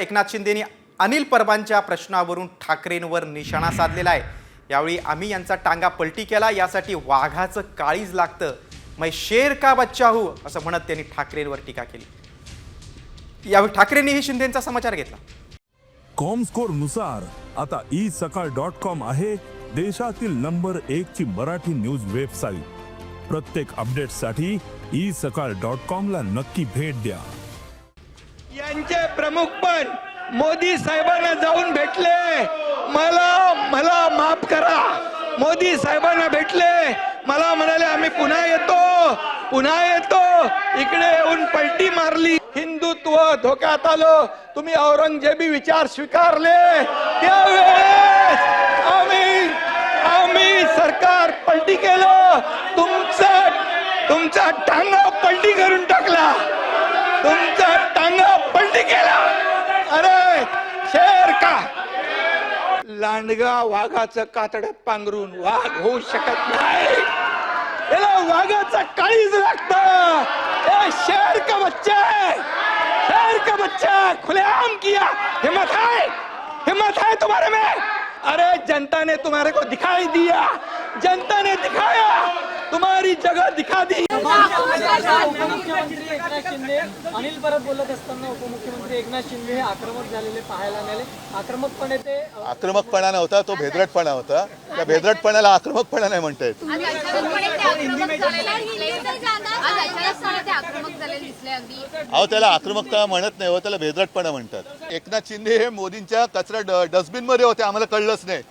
एकनाथ शिंदेनी अनिल परबांच्या प्रश्नावरून ठाकरेंवर निशाणा साधलेला आहे. यावेळी आम्ही यांचा टांगा पलटी केला यासाठी वाघाचं काळीज लागतं. मै शेर का बच्चा हू? असं म्हणत त्यांनी ठाकरेंवर टीका केली. यावेळी ठाकरेंनीही शिंदेचा समाचार घेतला. कॉम स्कोरनुसार आता ई सकाळ डॉट कॉम आहे देशातील नंबर एक ची मराठी न्यूज वेबसाईट. प्रत्येक अपडेटसाठी ई सकाळ डॉट कॉम ला नक्की भेट द्या. त्यांचे प्रमुख पण मोदी साहेबांना जाऊन भेटले. मला मला माफ करा. मोदी साहेबांना भेटले. मला म्हणाले आम्ही पुन्हा येतो. पुन्हा येतो. इकडे येऊन पलटी मारली. हिंदुत्व धोक्यात आलो. तुम्ही औरंगजेबी विचार स्वीकारले. त्यावेळेस आम्ही आम्ही सरकार पलटी केलं. तुमचं तुमचा टांगा पलटी करून टाकला. तुमचा टांगा पलटी केला अरे शेर का लांडगा वाघाचं कातड्यात पांघरून वाघ होऊ शकत नाही. याला वाघाचा काळीज लागत. ए शेर का बच्चा शेर का बच्चा खुलेआम किया. हिम्मत है हिम्मत है तुम्हारे में? अरे जनता ने तुम्हारे को दिखाई दिया. जनता ने दिखाया. तुम्हारी जगह दिखा दी। उपमुख्यमंत्री एकनाथ शिंदे अनिल परब बोलत असताना उपमुख्यमंत्री एकनाथ शिंदे हे आक्रमक झालेले पाहायला मिळाले. आक्रमकपणे ते आक्रमकपणा नव्हता तो भेदरटपणा होता. त्या भेदरटपणाला आक्रमकपणा नाही म्हणता येत. अहो त्याला आक्रमकता म्हणत नाही हो त्याला भेदरटपणा म्हणतात. एकनाथ शिंदे हे मोदींच्या कचरा ड- डस्टबिनमध्ये होते आम्हाला कळलंच नाही.